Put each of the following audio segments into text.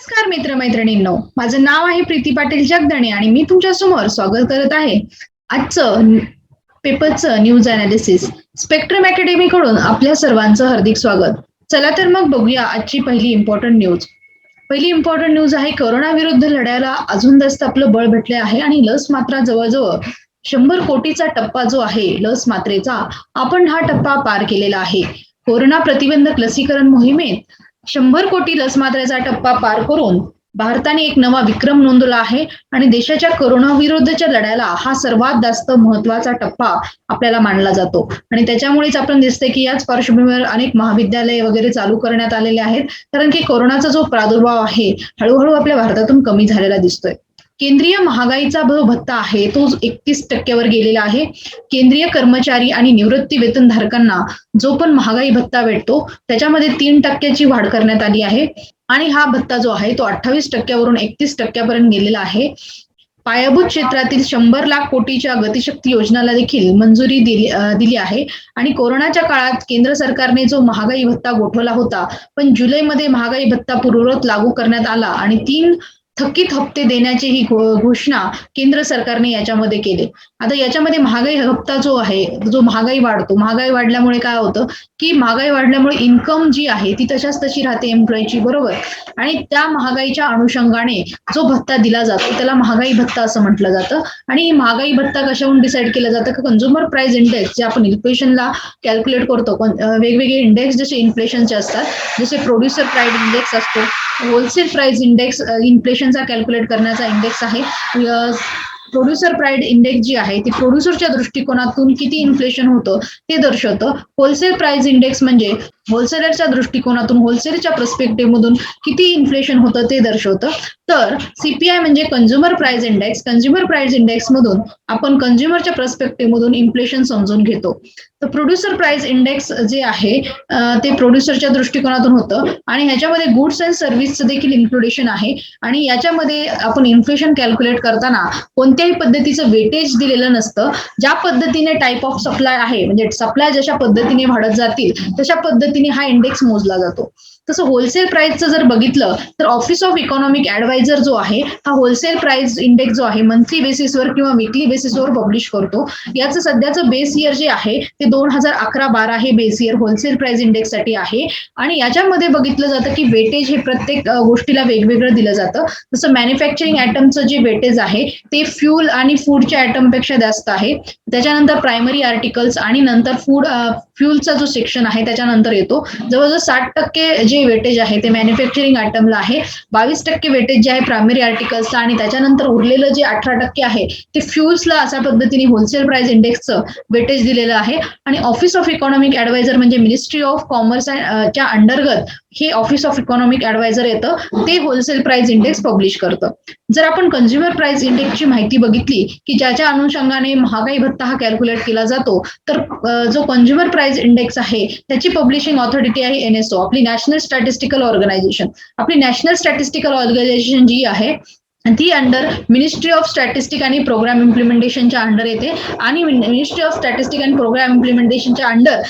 नमस्कार मित्रमैत्रिणींनो. माझं नाव आहे प्रीती पाटील जगदणे आणि मी तुमच्यासमोर स्वागत करत आहे आजचं पेपरचं न्यूज अनालिसिस स्पेक्ट्रम अकॅडमी कडून आपल्या सर्वांचं हार्दिक स्वागत. चला तर मग बघूया आजची पहिली इम्पॉर्टंट न्यूज पहिली इम्पॉर्टंट न्यूज आहे कोरोना विरुद्ध लढायला अजून जास्त आपलं बळ भेटले आहे आणि लस मात्रा जवळजवळ शंभर कोटीचा टप्पा जो आहे लस मात्रेचा आपण हा टप्पा पार केलेला आहे. कोरोना प्रतिबंधक लसीकरण मोहिमेत शंभर कोटी लस मात्रेचा टप्पा पार करून भारताने एक नवा विक्रम नोंदवला आहे आणि देशाच्या कोरोना विरुद्धच्या लढ्याला हा सर्वात जास्त महत्त्वाचा टप्पा आपल्याला मानला जातो. आणि त्याच्यामुळेच आपण दिसते की याच पार्श्वभूमीवर अनेक महाविद्यालये वगैरे चालू करण्यात आलेले आहेत. कारण की कोरोनाचा जो प्रादुर्भाव आहे हळूहळू आपल्या भारतातून कमी झालेला दिसतोय. केंद्रीय महागाईचा जो भत्ता आहे तो एकतीस टक्क्यावर गेलेला आहे. केंद्रीय कर्मचारी आणि निवृत्ती वेतनधारकांना जो पण महागाई भत्ता भेटतो त्याच्यामध्ये तीन टक्क्याची वाढ करण्यात आली आहे. आणि हा भत्ता जो आहे तो अठ्ठावीस टक्क्यावरून एकतीस टक्क्यापर्यंत गेलेला आहे. पायाभूत क्षेत्रातील शंभर लाख कोटीच्या गतिशक्ती योजनाला देखील मंजुरी दिली दिली आहे. आणि कोरोनाच्या काळात केंद्र सरकारने जो महागाई भत्ता गोठवला होता पण जुलैमध्ये महागाई भत्ता पूर्ववत लागू करण्यात आला आणि तीन थकीत हप्ते देण्याची ही घोषणा केंद्र सरकारने याच्यामध्ये केली. आता याच्यामध्ये महागाई हप्ता जो आहे जो महागाई वाढतो महागाई वाढल्यामुळे काय होतं की महागाई वाढल्यामुळे इन्कम जी आहे ती तशाच तशी राहते एम्प्लॉईची बरोबर? आणि त्या महागाईच्या अनुषंगाने जो भत्ता दिला जातो त्याला महागाई भत्ता असं म्हटलं जातं. आणि महागाई भत्ता कशाहून डिसाईड केलं जातं? की कन्झ्युमर प्राइस इंडेक्स जे आपण इन्फ्लेशनला कॅल्क्युलेट करतो वेगवेगळे इंडेक्स जसे इन्फ्लेशनचे असतात जसे प्रोड्युसर प्राइस इंडेक्स असतो होलसेल प्राइस इंडेक्स इन्फ्लेशनचा कॅल्क्युलेट करण्याचा इंडेक्स आहे. प्रोड्युसर प्राईड इंडेक्स जी आहे ती प्रोड्युसरच्या दृष्टिकोनातून किती इन्फ्लेशन होतं ते दर्शवतं. होलसेल प्राइस इंडेक्स म्हणजे होलसेलरच्या दृष्टिकोनातून होलसेलच्या पर्स्पेक्टिव्ह मधून किती इन्फ्लेशन होतं ते दर्शवतं. तर सीपीआय म्हणजे consumer price index consumer price index मधून आपण कंझ्युमरच्या पर्स्पेक्टिव्ह मधून इन्फ्लेशन समजून घेतो. तर प्रोड्युसर प्राइस इंडेक्स जे आहे ते प्रोड्युसरच्या दृष्टिकोनातून होतं आणि ह्याच्यामध्ये गुड्स अँड सर्व्हिसचं देखील इन्क्लुडेशन आहे. आणि याच्यामध्ये आपण इन्फ्लेशन कॅल्क्युलेट करताना कोणत्याही पद्धतीचं वेटेज दिलेलं नसतं. ज्या पद्धतीने टाईप ऑफ सप्लाय आहे म्हणजे सप्लाय जशा पद्धतीने वाढत जातील तशा पद्धती पद्धतीने हा इंडेक्स मोजला जातो. तसं होलसेल प्राइसचं जर बघितलं तर ऑफिस ऑफ इकॉनॉमिक ऍडवायझर जो आहे हा होलसेल प्राइस इंडेक्स जो आहे मंथली बेसिसवर किंवा विकली बेसिसवर पब्लिश करतो. याचं सध्याचं बेस इयर जे आहे ते दोन हजार अकरा बारा हे बेस इयर होलसेल प्राइस इंडेक्ससाठी आहे. आणि याच्यामध्ये बघितलं जातं की वेटेज हे प्रत्येक गोष्टीला वेगवेगळं दिलं जातं. जसं मॅन्युफॅक्चरिंग ॲटमचं जे वेटेज आहे ते फ्यूल आणि फूडच्या पेक्षा जास्त आहे. त्याच्यानंतर प्रायमरी आर्टिकल्स आणि नंतर फूड फ्यूलचा जो सेक्शन आहे त्याच्यानंतर येतो. जवळजवळ साठ टक्के जे वेटेज आहे ते मॅन्युफॅक्चरिंग आयटमला आहे. बावीस टक्के वेटेज जे आहे प्रायमरी आर्टिकल्सला आणि त्याच्यानंतर उरलेलं जे अठरा टक्के आहे ते फ्युल्सला अशा पद्धतीने होलसेल प्राइस इंडेक्सचं वेटेज दिलेलं आहे. आणि ऑफिस ऑफ इकॉनॉमिक ऍडवायझर म्हणजे मिनिस्ट्री ऑफ कॉमर्स च्या अंतर्गत हे ऑफिस ऑफ इकॉनॉमिक ऍडवायझर येतं. ते होलसेल प्राइस इंडेक्स पब्लिश करतं. जर आपण कन्झ्युमर प्राइस इंडेक्सची माहिती बघितली की ज्याच्या अनुषंगाने महागाई भत्ता हा कॅल्क्युलेट केला जातो तर जो कन्झ्युमर प्राइस इंडेक्स आहे त्याची पब्लिशिंग ऑथॉरिटी आहे एनएसओ आपली नॅशनल स्टॅटिस्टिकल ऑर्गनायझेशन आपली नॅशनल स्टॅटिस्टिकल ऑर्गनायझेशन जी आहे ती अंडर मिनिस्ट्री ऑफ स्टॅटिस्टिक आणि प्रोग्राम इम्प्लिमेंटेशनच्या अंडर येते आणि मिनिस्ट्री ऑफ स्टॅटिस्टिक आणि प्रोग्राम इम्प्लिमेंटेशनच्या अंडर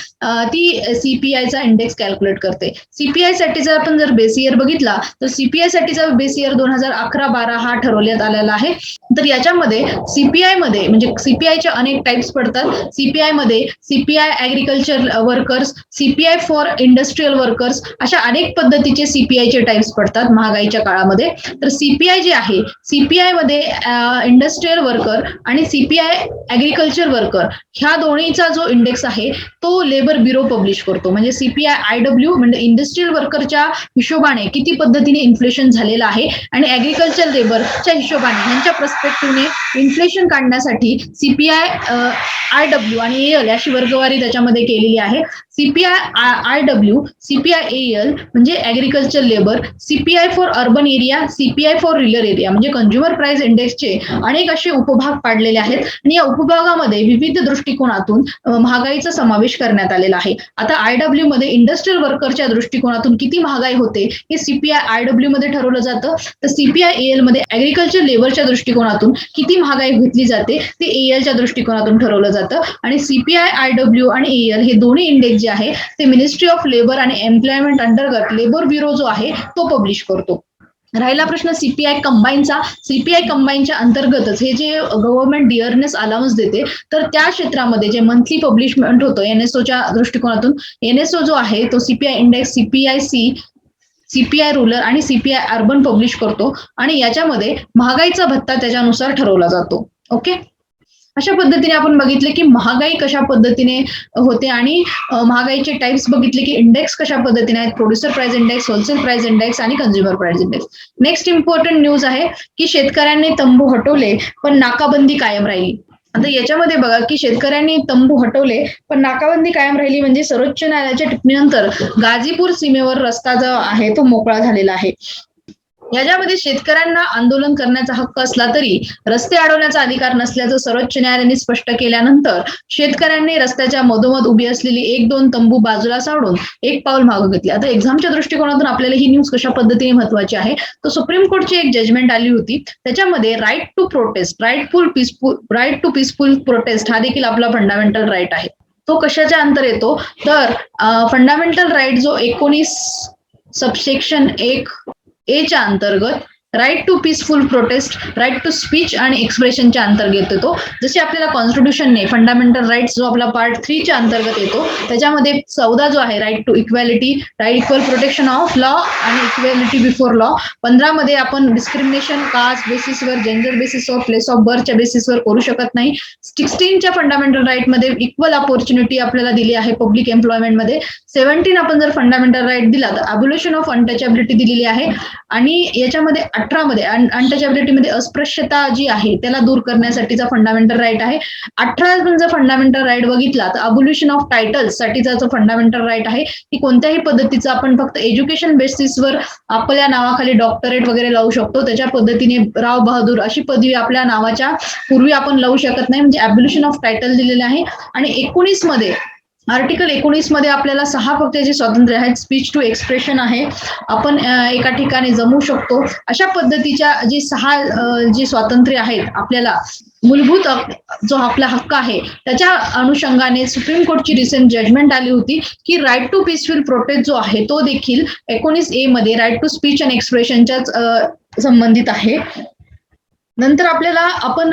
ती सीपीआयचा इंडेक्स कॅल्क्युलेट करते सीपीआय साठीचा आपण जर बेस इयर बघितला तर सीपीआय साठीचा बेस इयर दोन हजार अकरा बारा हा ठरवण्यात आलेला आहे तर याच्यामध्ये सीपीआयमध्ये म्हणजे सीपीआयचे अनेक टाइप्स पडतात सीपीआयमध्ये CPI agriculture workers CPI for industrial workers अशा अनेक पद्धतीचे सीपीआयचे टाइप्स पडतात महागाईच्या काळामध्ये तर सीपीआय जे आहे सीपीआयमध्ये इंडस्ट्रीयल वर्कर आणि सीपीआय ऍग्रिकल्चर वर्कर ह्या दोन्हीचा जो इंडेक्स आहे तो लेबर ब्युरो पब्लिश करतो. म्हणजे सीपीआय आय डब्ल्यू म्हणजे इंडस्ट्रीयल वर्करच्या हिशोबाने किती पद्धतीने इन्फ्लेशन झालेलं आहे आणि ऍग्रिकल्चर लेबरच्या हिशोबाने यांच्या प्रस्पेक्टिव्हने इन्फ्लेशन काढण्यासाठी सीपीआय आय डब्ल्यू आणि एल अशी वर्गवारी त्याच्यामध्ये केलेली आहे. CPI I W CPI L म्हणजे agriculture labour CPI for urban area CPI for rural area म्हणजे कंझ्युमर प्राइस इंडेक्सचे अनेक असे उपभाग पाडलेले आहेत. आणि या उपभागामध्ये विविध दृष्टिकोनातून महागाईचा समावेश करण्यात आलेला आहे. आता आय डब्ल्यू मध्ये इंडस्ट्रीयल वर्करच्या दृष्टिकोनातून किती महागाई होते हे सीपीआय आय डब्ल्यू मध्ये ठरवलं जातं. तर सीपीआय एलमध्ये ऍग्रिकल्चर लेबरच्या दृष्टिकोनातून किती महागाई घेतली जाते ते एलच्या दृष्टिकोनातून ठरवलं जातं. आणि सीपीआय आय डब्ल्यू आणि एएल हे दोन्ही इंडेक्स जे आहे ते मिनिस्ट्री ऑफ लेबर आणि एम्प्लॉयमेंट अंतर्गत लेबर ब्युरो जो आहे तो पब्लिश करतो. राहिला प्रश्न सीपीआय कंबाईनचा सीपीआय कंबाईनच्या अंतर्गतच हे जे गव्हर्नमेंट डिअरनेस अलाउन्स देते तर त्या क्षेत्रामध्ये जे मंथली पब्लिशमेंट होतं एनएसओच्या दृष्टिकोनातून एनएसओ जो आहे तो CPI index CPI C CPI rural आणि सीपीआय अर्बन पब्लिश करतो. आणि याच्यामध्ये महागाईचा भत्ता त्याच्यानुसार ठरवला जातो. ओके अशा पद्धतीने आपण बघितले की महागाई कशा पद्धतीने होते आणि महागाईचे टाइप्स बघितले की इंडेक्स कशा पद्धतीने आहेत producer price index wholesale price index आणि consumer price index next important news आहे की शेतकऱ्यांनी तंबू हटवले पण नाकाबंदी कायम राहिली. आता याच्यामध्ये बघा की शेतकऱ्यांनी तंबू हटवले पण नाकाबंदी कायम राहिली म्हणजे सर्वोच्च न्यायालयाच्या टिप्पणीनंतर गाझीपूर सीमेवर रस्ता जो आहे तो मोकळा झालेला आहे. याच्यामध्ये शेतकऱ्यांना आंदोलन करण्याचा हक्क असला तरी रस्ते अडवण्याचा अधिकार नसल्याचं सर्वोच्च न्यायालयाने स्पष्ट केल्यानंतर शेतकऱ्यांनी रस्त्याच्या मधोमध उभी असलेली एक दोन तंबू बाजूला साडून एक पाऊल मागं घेतले. आता एक्झामच्या दृष्टिकोनातून आपल्याला ही न्यूज कशा पद्धतीने महत्वाची आहे? तर सुप्रीम कोर्टची एक जजमेंट आली होती. त्याच्यामध्ये right to protest rightful peaceful right to peaceful protest हा देखील आपला फंडामेंटल राईट आहे. तो कशाच्या अंतर येतो? तर फंडामेंटल राईट जो एकोणीस सबसेक्शन एक एच्या अंतर्गत right to peaceful protest right to speech आणि एक्सप्रेशनच्या अंतर्गत येतो जसे आपल्याला कॉन्स्टिट्यूशनने फंडामेंटल राईट्स जो आपला पार्ट थ्रीच्या अंतर्गत येतो त्याच्यामध्ये चौदा जो आहे right to equality right equal protection of law आणि इक्वॅलिटी बिफोर लॉ पंधरा मध्ये आपण डिस्क्रिमिनेशन कास्ट बेसिसवर gender basis of place of बर्थच्या बेसिसवर करू शकत नाही. सिक्स्टीनच्या फंडामेंटल राईटमध्ये इक्वल अपॉर्च्युनिटी आपल्याला दिली आहे पब्लिक एम्प्लॉयमेंटमध्ये सेव्हन्टीन आपण जर फंडामेंटल राईट दिला तर अब्युलेशन ऑफ अनटचॅबिलिटी दिलेली आहे. आणि याच्यामध्ये अठरा मध्ये अनटचॅबिलिटीमध्ये अस्पृश्यता जी आहे त्याला दूर करण्यासाठीचा फंडामेंटल राईट आहे. अठरा जर फंडामेंटल राईट बघितला तर अबोल्युशन ऑफ टायटल्स साठीचा जो फंडामेंटल राईट आहे की कोणत्याही पद्धतीचं आपण फक्त एज्युकेशन बेसिसवर आपल्या नावाखाली डॉक्टरेट वगैरे लावू शकतो. त्याच्या पद्धतीने राव बहादूर अशी पदवी आपल्या नावाच्या पूर्वी आपण लावू शकत नाही. म्हणजे अब्युलेशन ऑफ टायटल दिलेले आहे. आणि एकोणीसमध्ये आर्टिकल एकोणीसमध्ये आपल्याला सहा फक्त जे स्वातंत्र्य आहेत. स्पीच टू एक्सप्रेशन आहे. आपण एका ठिकाणी जमू शकतो. अशा पद्धतीच्या जे सहा जे जी स्वातंत्र्य आहेत आपल्याला मूलभूत जो आपला हक्क आहे त्याच्या अनुषंगाने सुप्रीम कोर्टची रिसेंट जजमेंट आली होती की राईट टू पीसफुल प्रोटेस्ट जो आहे तो देखील एकोणीस ए मध्ये राईट टू स्पीच अँड एक्सप्रेशनच्याच संबंधित आहे. नंतर आपल्याला आपण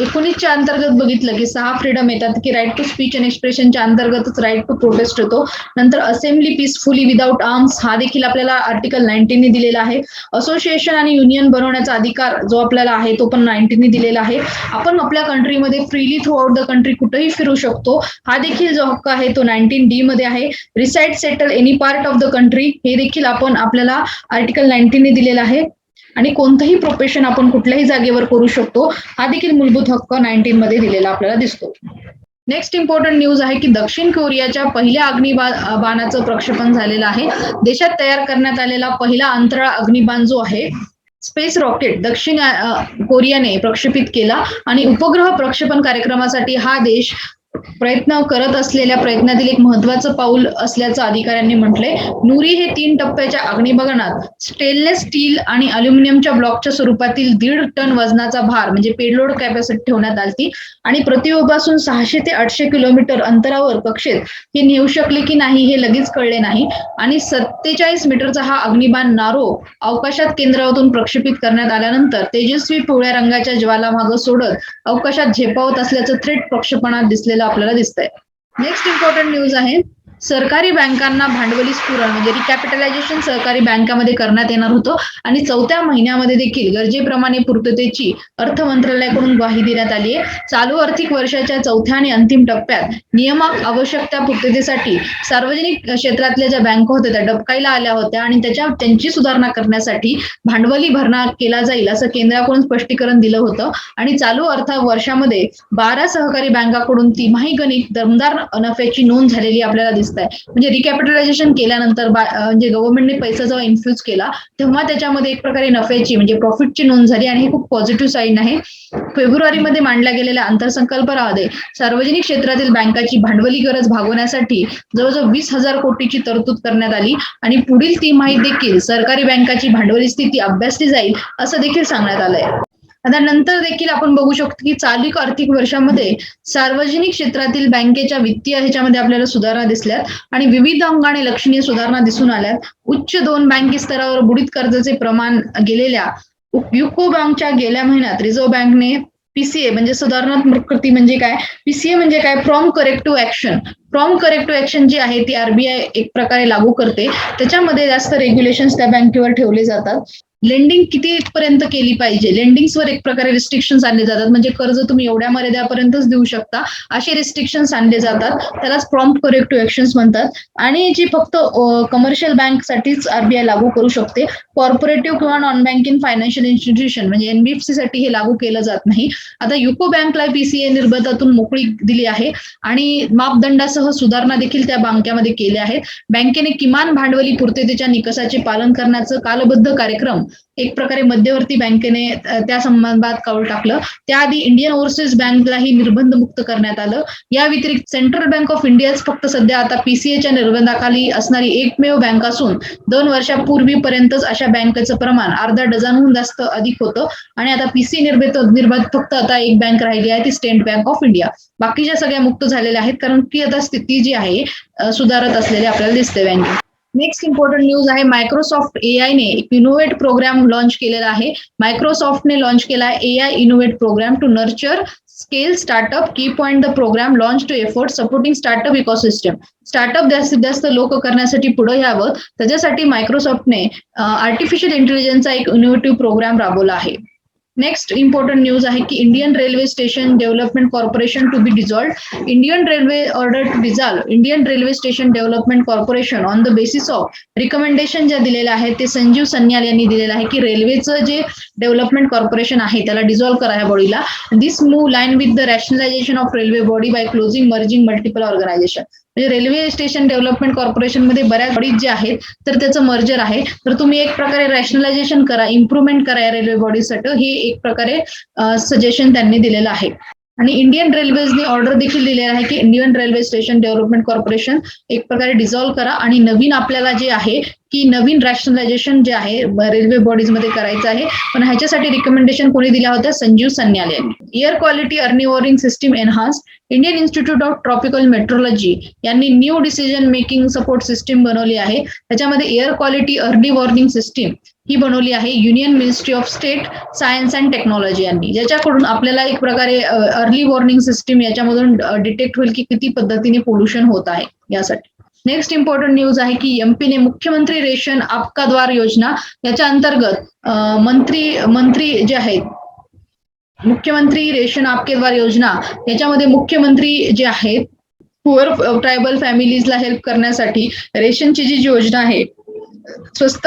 एकोणीसच्या अंतर्गत बघितलं की सहा फ्रीडम येतात की राईट टू स्पीच अँड एक्सप्रेशनच्या अंतर्गतच राईट टू प्रोटेस्ट होतो. नंतर असेंब्ली पीसफुली विदाउट आर्म्स हा देखील आपल्याला आर्टिकल नाईन्टीनने दिलेला आहे. असोसिएशन आणि युनियन बनवण्याचा अधिकार जो आपल्याला आहे तो पण नाईन्टीनने दिलेला आहे. आपण आपल्या कंट्रीमध्ये freely throughout the country कुठेही फिरू शकतो. हा देखील जो हक्क आहे तो नाईन्टीन डी मध्ये आहे. Reside settle any part of the country हे देखील आपण आपल्याला आर्टिकल नाईन्टीनने दिलेला आहे. आणि कोणतंही प्रोफेशन आपण कुठल्याही जागेवर करू शकतो हा देखील मूलभूत हक्क नाईन्टीन मध्ये दिलेला आपल्याला दिसतो. नेक्स्ट इम्पॉर्टंट न्यूज आहे की दक्षिण कोरियाच्या पहिल्या अग्निबा बाणाचं प्रक्षेपण झालेलं आहे. देशात तयार करण्यात आलेला पहिला अंतराळ अग्निबाण जो आहे स्पेस रॉकेट दक्षिण कोरियाने प्रक्षेपित केला. आणि उपग्रह प्रक्षेपण कार्यक्रमासाठी हा देश प्रयत्न करत असलेल्या प्रयत्नातील एक महत्वाचं पाऊल असल्याचं अधिकाऱ्यांनी म्हटलंय. नुरी हे तीन टप्प्याच्या अग्निबाणात स्टेनलेस स्टील आणि अल्युमिनियमच्या ब्लॉकच्या स्वरूपातील दीड टन वजनाचा भार म्हणजे पेडलोड कॅपॅसिटी ठेवण्यात आली आणि प्रतियोगापासून सहाशे ते आठशे किलोमीटर अंतरावर कक्षेत हे नेऊ शकले की नाही हे लगेच कळले नाही. आणि सत्तेचाळीस मीटरचा हा अग्निबाण नारो अवकाशात केंद्रावरून प्रक्षेपित करण्यात आल्यानंतर तेजस्वी पिवळ्या रंगाच्या ज्वाला मागं सोडत अवकाशात झेपावत असल्याचं थेट प्रक्षेपणात दिसले आपल्याला दिसतंय. नेक्स्ट इम्पॉर्टंट न्यूज आहे सरकारी बँकांना भांडवली स्फुरण म्हणजे रिकॅपिटलायझेशन सहकारी बँकामध्ये करण्यात येणार होतं. आणि चौथ्या महिन्यामध्ये देखील गरजेप्रमाणे पूर्ततेची अर्थ मंत्रालयाकडून ग्वाही देण्यात आली आहे. चालू आर्थिक वर्षाच्या चौथ्या आणि अंतिम टप्प्यात नियमक आवश्यकता पूर्ततेसाठी सार्वजनिक क्षेत्रातल्या ज्या बँका होत्या त्या डबकाईला आल्या होत्या आणि त्याच्या त्यांची सुधारणा करण्यासाठी भांडवली भरणा केला जाईल असं केंद्राकडून स्पष्टीकरण दिलं होतं. आणि चालू अर्थ वर्षामध्ये बारा सहकारी बँकाकडून तिमाही गणित दमदार नफ्याची नोंद झालेली आपल्याला दिसते आहे म्हणजे रिकॅपिटलायझेशन केल्यानंतर म्हणजे गव्हर्नमेंटने पैसा जेव्हा इन्फ्युज केला तेव्हा त्याच्यामध्ये एक प्रकारे नफ्याची म्हणजे प्रॉफिटची नोंद झाली आणि हे खूप पॉझिटिव्ह साईन आहे. फेब्रुवारीमध्ये मांडल्या गेलेल्या अर्थसंकल्पामध्ये सार्वजनिक क्षेत्रातील बँकाची भांडवली गरज भागवण्यासाठी जवळजवळ वीस हजार कोटीची तरतूद करण्यात आली आणि पुढील तिमाहीत देखील सरकारी बँकाची भांडवली स्थिती अभ्यासली जाईल असं देखील सांगण्यात आलंय. आता नंतर देखील आपण बघू शकतो की चालू आर्थिक वर्षामध्ये सार्वजनिक क्षेत्रातील बँकेच्या वित्तीय ह्याच्यामध्ये आपल्याला सुधारणा दिसल्यात आणि विविध अंगाने लक्षणीय सुधारणा दिसून आल्यात. उच्च दोन बँके स्तरावर बुडीत कर्जाचे प्रमाण गेलेल्या युको बँकच्या गेल्या महिन्यात रिझर्व्ह बँकने पीसीए म्हणजे सुधारणात्मक कृती म्हणजे काय? पीसीए म्हणजे काय? From corrective action from corrective action जी आहे ती आरबीआय एक प्रकारे लागू करते. त्याच्यामध्ये जास्त रेग्युलेशन त्या बँकेवर ठेवले जातात. लेंडिंग किती पर्यंत केली पाहिजे? लेंडिंग्सवर एक प्रकारे रिस्ट्रिक्शन आणले जातात. म्हणजे कर्ज तुम्ही एवढ्या मर्यादापर्यंतच देऊ शकता. असे रिस्ट्रिक्शन आणले जातात. त्यालाच प्रॉम्प्ट करेक्टिव्ह ऍक्शन्स म्हणतात. आणि जी फक्त कमर्शियल बँक साठीच आरबीआय लागू करू शकते कॉर्पोरेटिव्ह किंवा नॉन बँकिंग फायनान्शियल इन्स्टिट्यूशन म्हणजे एनबीएफसी साठी हे लागू केलं जात नाही. आता युको बँकला पीसीए निर्बंधातून मोकळी दिली आहे. आणि मापदंडासह सुधारणा देखील त्या बँकेमध्ये केल्या आहेत. बँकेने किमान भांडवली पूर्ततेच्या निकषाचे पालन करण्याचं कालबद्ध कार्यक्रम एक प्रकारे मध्यवर्ती बँकेने त्या संदर्भात कौल टाकलं. त्याआधी इंडियन ओव्हरसीज बँकलाही निर्बंध मुक्त करण्यात आलं. या व्यतिरिक्त सेंट्रल बँक ऑफ इंडियाच फक्त सध्या आता पीसीएच्या निर्बंधाखाली असणारी एकमेव बँक असून दोन वर्षापूर्वीपर्यंतच अशा बँकेचं प्रमाण अर्धा डझनहून जास्त अधिक होतं. आणि आता पीसी निर्बंध निर्बंध फक्त आता एक बँक राहिली आहे ती स्टेट बँक ऑफ इंडिया बाकीच्या सगळ्या मुक्त झालेल्या आहेत कारण की आता स्थिती जी आहे सुधारत असलेली आपल्याला दिसते बँकेत नेक्स्ट इम्पॉर्टंट न्यूज आहे मायक्रोसॉफ्ट एआयने एक इनोव्हेट प्रोग्राम लॉन्च केलेला आहे. मायक्रोसॉफ्टने लॉन्च केला आहे AI innovate programme to nurture scale startup key point the programme launch to effort supporting startup ecosystem startup जास्तीत जास्त लोक करण्यासाठी पुढे यावं. त्याच्यासाठी मायक्रोसॉफ्टने आर्टिफिशियल इंटेलिजन्सचा एक इनोव्हेटिव्ह प्रोग्राम राबवला आहे. नेक्स्ट इम्पॉर्टंट न्यूज आहे की Indian railway station development corporation to be dissolve Indian railway order to dissolve Indian railway station development corporation on the basis of recommendation ज्या दिलेल्या आहेत ते संजीव सन्याल यांनी दिलेलं आहे की रेल्वेचं जे डेव्हलपमेंट कॉर्पोरेशन आहे त्याला डिझॉल्व्ह करा या बॉडीला this move line with the rationalisation of railway body by closing merging multiple organisation म्हणजे रेल्वे स्टेशन डेव्हलपमेंट कॉर्पोरेशनमध्ये बऱ्याच बॉडीज जे आहेत तर त्याचं मर्जर आहे. तर तुम्ही एक प्रकारे रॅशनलायझेशन करा इम्प्रुव्हमेंट करा या रेल्वे बॉडीसाठी हे एक प्रकारे सजेशन त्यांनी दिलेलं आहे. आणि इंडियन रेल्वेजने ऑर्डर देखील दिलेला आहे की Indian railway station development corporation एक प्रकारे डिझॉल्व्ह करा आणि नवीन आपल्याला जे आहे की नवीन रॅशनलायझेशन जे आहे रेल्वे बॉडीजमध्ये करायचं आहे. पण ह्याच्यासाठी रिकमेंडेशन कोणी दिल्या होत्या? संजीव सन्याल यांनी. Air quality early warning system enhance Indian institute of tropical meteorology यांनी new decision making support system बनवली आहे. त्याच्यामध्ये air quality early warning system ही बनवली आहे union ministry of state science and technology यांनी. ज्याच्याकडून आपल्याला एक प्रकारे अर्ली वॉर्निंग सिस्टीम याच्यामधून डिटेक्ट होईल की किती पद्धतीने पोल्युशन होत आहे यासाठी. नेक्स्ट इम्पॉर्टंट न्यूज आहे की एमपीने मुख्यमंत्री रेशन आपकाद्वार योजना याच्या अंतर्गत मंत्री मंत्री जे आहेत मुख्यमंत्री रेशन आपकेद्वार योजना याच्यामध्ये मुख्यमंत्री जे आहेत पुअर ट्रायबल फॅमिलीजला हेल्प करण्यासाठी रेशनची जी योजना आहे स्वस्त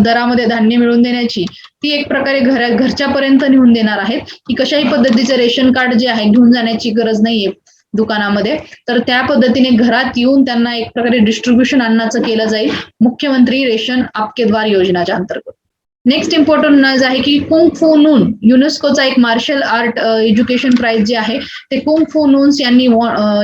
दरामध्ये धान्य मिळवून देण्याची ती एक प्रकारे घर घरच्या पर्यंत नेऊन देणार आहेत. की कशाही पद्धतीचं रेशन कार्ड जे आहे घेऊन जाण्याची गरज नाहीये दुकानामध्ये. तर त्या पद्धतीने घरात येऊन त्यांना एक प्रकारे डिस्ट्रीब्युशन अन्नाचं केलं जाईल. मुख्यमंत्री रेशन आपकेद्वार योजनाच्या अंतर्गत. नेक्स्ट इम्पॉर्टंट न्यूज आहे की कुंग फू नून युनेस्कोचा एक मार्शल आर्ट एज्युकेशन प्राइज जे आहे ते कुंग फू नून्स यांनी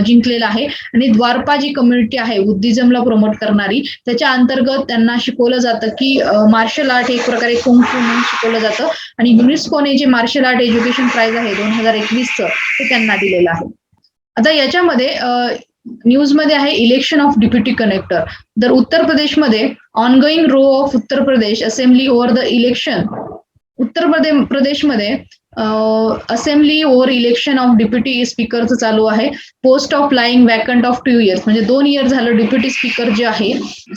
जिंकलेलं आहे. आणि द्वारपा जी कम्युनिटी आहे बुद्धिझमला प्रमोट करणारी त्याच्या अंतर्गत त्यांना शिकवलं जातं की मार्शल आर्ट एक प्रकारे कुंग फू नून शिकवलं जातं. आणि युनेस्कोने जे मार्शल आर्ट एज्युकेशन प्राइज आहे दोन हजार एकवीसचं ते त्यांना दिलेलं आहे. आता याच्यामध्ये न्यूजमध्ये आहे इलेक्शन ऑफ डिप्युटी कनेक्टर तर उत्तर प्रदेशमध्ये ongoing row of Uttar Pradesh assembly over the election Uttar Pradesh प्रदेशमध्ये assembly over election of deputy स्पीकरचं चालू आहे. Post of lying vacant of two years म्हणजे दोन इयर झालं डिप्युटी स्पीकर जे आहे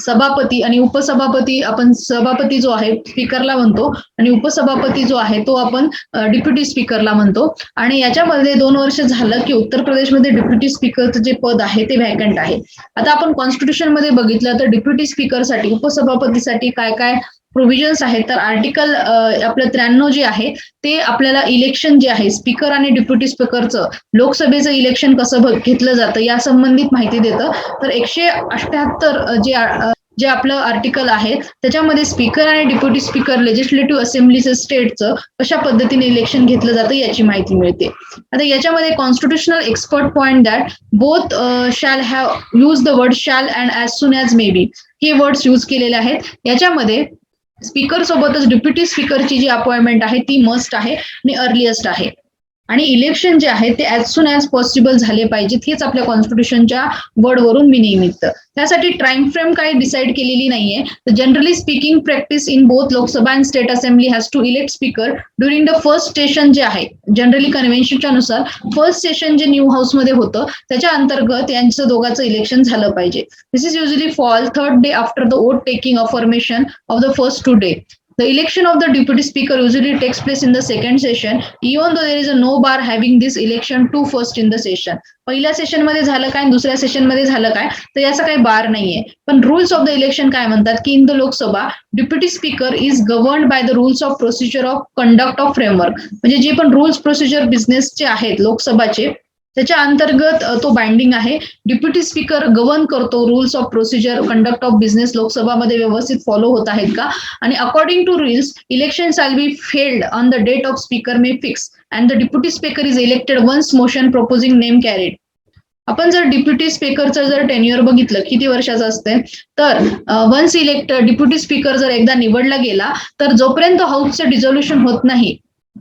सभापती आणि उपसभापती आपण सभापती जो आहे स्पीकरला म्हणतो आणि उपसभापती जो आहे तो आपण डिप्युटी स्पीकरला म्हणतो. आणि याच्यामध्ये दोन वर्ष झालं की उत्तर प्रदेशमध्ये डिप्युटी स्पीकरचं जे पद आहे ते व्हॅकंट आहे. आता आपण कॉन्स्टिट्युशनमध्ये बघितलं तर डिप्युटी स्पीकरसाठी उपसभापतीसाठी काय काय प्रोव्हिजन्स आहेत तर आर्टिकल आपलं त्र्याण्णव जे आहे ते आपल्याला इलेक्शन जे आहे स्पीकर आणि डेप्युटी स्पीकरचं लोकसभेचं इलेक्शन कसं घेतलं जातं या संबंधित माहिती देतं. तर एकशे अठ्याहत्तर जे जे आपलं आर्टिकल आहे त्याच्यामध्ये स्पीकर आणि डेप्युटी स्पीकर लेजिस्लेटिव्ह असेंब्लीचं स्टेटचं कशा पद्धतीने इलेक्शन घेतलं जातं याची माहिती मिळते. आता याच्यामध्ये constitutional expert point that both shall have use the word shall and as soon as may be हे वर्ड्स यूज केलेले आहेत. याच्यामध्ये स्पीकर सोबतच डेप्युटी स्पीकरची जी अपॉइंटमेंट आहे ती मस्ट आहे आणि अर्लिएस्ट आहे. आणि इलेक्शन जे आहे ते ॲज सुन ॲज पॉसिबल झाले पाहिजेत हेच आपल्या कॉन्स्टिट्यूशनच्या वर्डवरून मी नियमित त्यासाठी टाइम फ्रेम काही डिसाईड केलेली नाहीये. तर generally speaking practice in both Lok Sabha and state assembly has to elect speaker during the first station जे आहे जनरली कन्व्हेन्शनच्या नुसार फर्स्ट सेशन जे न्यू हाऊसमध्ये होतं त्याच्या अंतर्गत यांचं दोघांचं इलेक्शन झालं पाहिजे. This is usually fall third day after the vote taking affirmation of the first two day The election of the deputy speaker usually takes place in the second session, even though there is a no bar having this election to first in the session. पहिल्या सेशनमध्ये झालं काय आणि दुसऱ्या सेशनमध्ये झालं काय तर याचा काही बार नाहीये पण रुल्स ऑफ द इलेक्शन काय म्हणतात की in the Lok Sabha deputy speaker is govern by the rules of procedure of conduct of framework म्हणजे जे पण रुल्स प्रोसिजर बिझनेसचे आहेत लोकसभाचे त्याच्या अंतर्गत तो बाइंडिंग आहे. डिप्युटी स्पीकर गव्हर्न करतो rules of procedure conduct of business लोकसभामध्ये व्यवस्थित फॉलो होत आहेत का? आणि according to rules election shall be failed on the date of speaker may fix and the deputy speaker is elected once motion proposing name carried आपण जर deputy स्पीकरचं जर tenure बघितलं किती वर्षाचं असते तर वन्स इलेक्ट डिप्युटी स्पीकर जर एकदा निवडला गेला तर जोपर्यंत हाऊसचं डिझोल्युशन होत नाही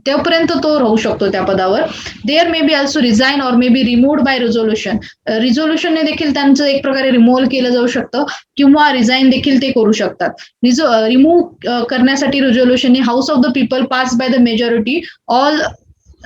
तोपर्यंत तो राहू शकतो त्या पदावर. There may be also resign or may be remove by resolution रिझोल्युशनने देखील त्यांचं एक प्रकारे रिमोव्ह केलं जाऊ शकतं किंवा रिझाईन देखील ते करू शकतात. रिझो रिमूव्ह करण्यासाठी रिझोल्युशनने house of the people pass by the majority all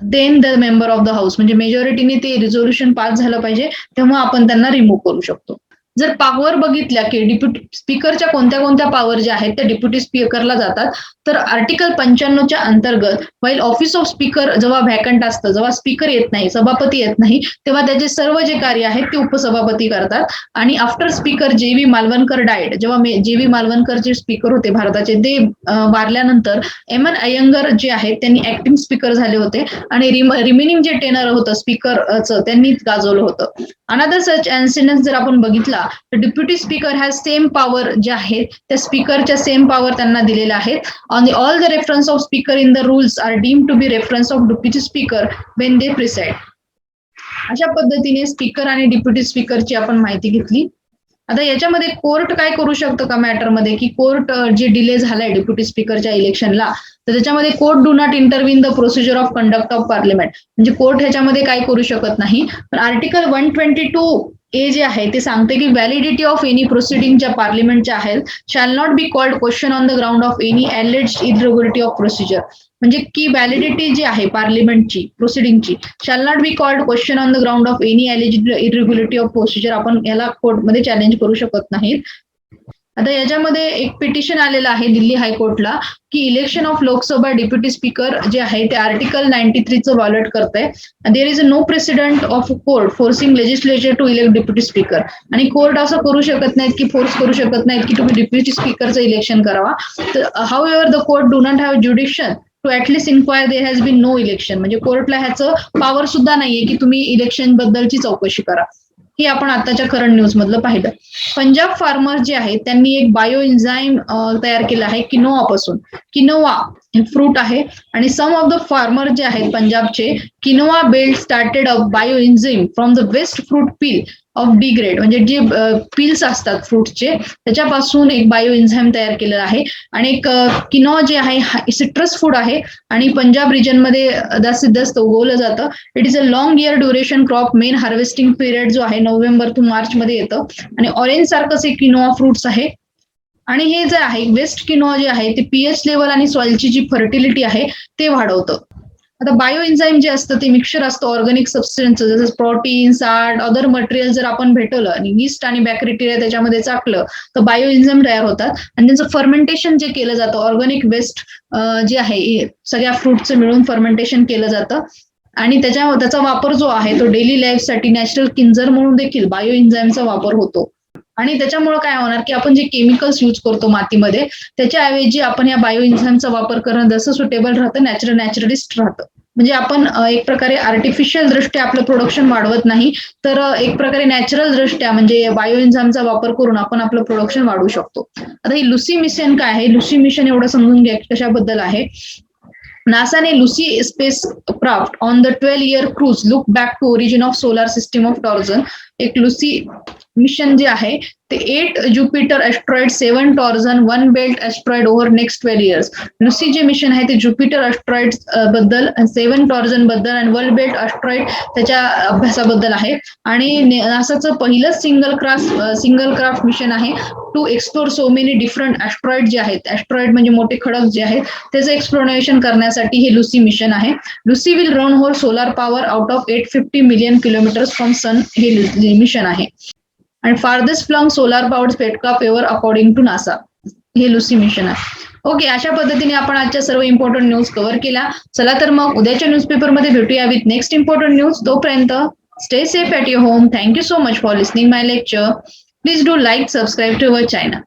then the member of the house म्हणजे मेजॉरिटीने ते रिझोल्युशन पास झालं पाहिजे तेव्हा आपण त्यांना रिमूव्ह करू शकतो. जर पॉवर बघितल्या की डिप्युटी स्पीकरच्या कोणत्या कोणत्या पॉवर ज्या आहेत त्या डिप्युटी स्पीकरला जातात तर आर्टिकल पंच्याण्णवच्या अंतर्गत वाईल ऑफिस ऑफ स्पीकर जेव्हा व्हॅकंट असतं जेव्हा स्पीकर येत नाही सभापती येत नाही तेव्हा त्याचे सर्व जे कार्य आहेत ते उपसभापती करतात. आणि after speaker G V Mavalankar diet जेव्हा जे व्ही मालवणकर जे स्पीकर होते भारताचे ते वारल्यानंतर एम एन अयंगर जे आहेत त्यांनी ऍक्टिंग स्पीकर झाले होते. आणि रिमेनिंग जे टेनर होतं स्पीकरचं त्यांनी गाजवलं होतं. अनदर सच इन्सिडेंट जर आपण बघितला तर deputy speaker has same power जे आहेत त्या स्पीकरच्या सेम पॉवर त्यांना दिलेल्या आहेत. On all the reference of speaker in the rules are deem to be reference of deputy speaker when they preside अशा पद्धतीने स्पीकर आणि डेप्युटी स्पीकरची आपण माहिती घेतली. आता याच्यामध्ये कोर्ट काय करू शकतं का मॅटरमध्ये की कोर्ट जे डिले झालाय डेप्युटी स्पीकरच्या इलेक्शनला तर त्याच्यामध्ये court do not intervene the procedure of conduct of parliament म्हणजे कोर्ट ह्याच्यामध्ये काय करू शकत नाही. पण article one twenty two A जे आहे ते सांगते की व्हॅलिडिटी ऑफ एनी प्रोसिडिंग ज्या पार्लिमेंटच्या आहेत shall not be called question on the ground of any alleged irregularity of procedure म्हणजे की व्हॅलिडिटी जी आहे पार्लिमेंटची प्रोसिडिंगची shall not be called question on the ground of any alleged irregularity of procedure आपण याला कोर्टमध्ये चॅलेंज करू शकत नाहीत. आता याच्यामध्ये एक पिटिशन आलेलं आहे दिल्ली हायकोर्टला की election of Lok Sabha deputy speaker जे आहे ते आर्टिकल नाईन्टी थ्रीचं वॉलेट करत आहे there is a no president of court forcing legislature to elect deputy speaker आणि कोर्ट असं करू शकत नाहीत की फोर्स करू शकत नाहीत की तुम्ही डेप्युटी स्पीकरचं इलेक्शन करावा. तर however the court do not have jurisdiction to at least inquire there has been no election म्हणजे कोर्टला ह्याचं पॉवर सुद्धा नाहीये की तुम्ही इलेक्शन बद्दलची चौकशी करा. हे आपण आताच्या करंट न्यूज मधलं पाहिलं. पंजाब फार्मर जे आहेत त्यांनी एक बायो इन्झाईम तयार केलं आहे किनोवापासून किनोवा हे फ्रूट आहे आणि सम ऑफ द फार्मर जे आहेत पंजाबचे kinnow belt started a bio enzyme from the waste fruit peel of B grade म्हणजे जे पिल्स असतात फ्रूटचे त्याच्यापासून एक बायो इन्झाईम तयार केलेलं आहे. आणि एक किनो जे आहे सिट्रस फूड आहे. आणि पंजाब रिजनमध्ये जास्तीत जास्त उगवलं जातं. It is a long year duration crop main harvesting period जो आहे नोव्हेंबर टू मार्च मध्ये येतं. आणि ऑरेंज सारखंच एक किनोआ फ्रुट्स आहे. आणि हे जे आहे वेस्ट किनोआ जे आहे ते पीएच लेवल आणि सॉइलची जी फर्टिलिटी आहे ते वाढवतं. आता बायो एन्झाईम जे असतं ते मिक्सचर असतं ऑर्गॅनिक सबस्टन्स जसं प्रोटीन साल्ट अदर मटेरियल जर आपण भेटवलं आणि मिस्ट आणि बॅक्टेरिया त्याच्यामध्ये चाकलं तर बायो एन्झाईम तयार होतात. आणि त्यांचं फर्मेंटेशन जे केलं जातं ऑर्गॅनिक वेस्ट जे आहे सगळ्या फ्रूटचं मिळून फर्मेंटेशन केलं जातं. आणि त्याच्या त्याचा वापर जो आहे तो डेली लाईफसाठी नॅचरल किंजर म्हणून देखील बायो एन्झाईमचा वापर होतो. आणि त्याच्यामुळे काय होणार की आपण जे केमिकल्स यूज करतो मातीमध्ये त्याच्याऐवजी आपण या बायो इन्झाईमचा वापर करणं जसं सुटेबल राहतं नॅचरल नॅचरलिस्ट राहतं. म्हणजे आपण एक प्रकारे आर्टिफिशियल दृष्ट्या आपलं प्रोडक्शन वाढवत नाही तर एक प्रकारे नॅचरल दृष्ट्या म्हणजे बायो इन्झामचा वापर करून आपण आपलं प्रोडक्शन वाढवू शकतो. आता ही लुसी मिशन काय आहे? लुसी मिशन एवढं समजून घ्या कशाबद्दल आहे. नासाने Lucy spacecraft on the twelve year cruise look back to origin of solar system of Trojan एक लुसी मिशन जे आहे ते eight Jupiter asteroid seven Trojan one belt asteroid over next twelve years Lucy जे mission आहे ते Jupiter एस्ट्रॉइडबद्दल सेवन टॉर्झनबद्दल आणि world belt asteroid त्याच्या अभ्यासाबद्दल आहे. आणि नासाचं पहिलंच single craft single craft mission आहे to explore so many different asteroid जे आहेत. ऍस्ट्रॉइड म्हणजे मोठे खडक जे आहेत त्याचं एक्सप्लोरेशन करण्यासाठी हे लुसी मिशन आहे. Lucy will run whole solar power out of eight fifty million kilometre from sun हे मिशन आहे. आणि farthest flung solar power spacecraft ever according to NASA हे लुसी मिशन आहे. ओके अशा पद्धतीने आपण आजच्या सर्व इम्पॉर्टंट न्यूज कव्हर केल्या चला तर मग उद्याच्या न्यूजपेपरमध्ये भेटूया विथ नेक्स्ट इम्पॉर्टंट न्यूज तोपर्यंत stay safe at your home thank you so much for listening my lecture please do like subscribe to our channel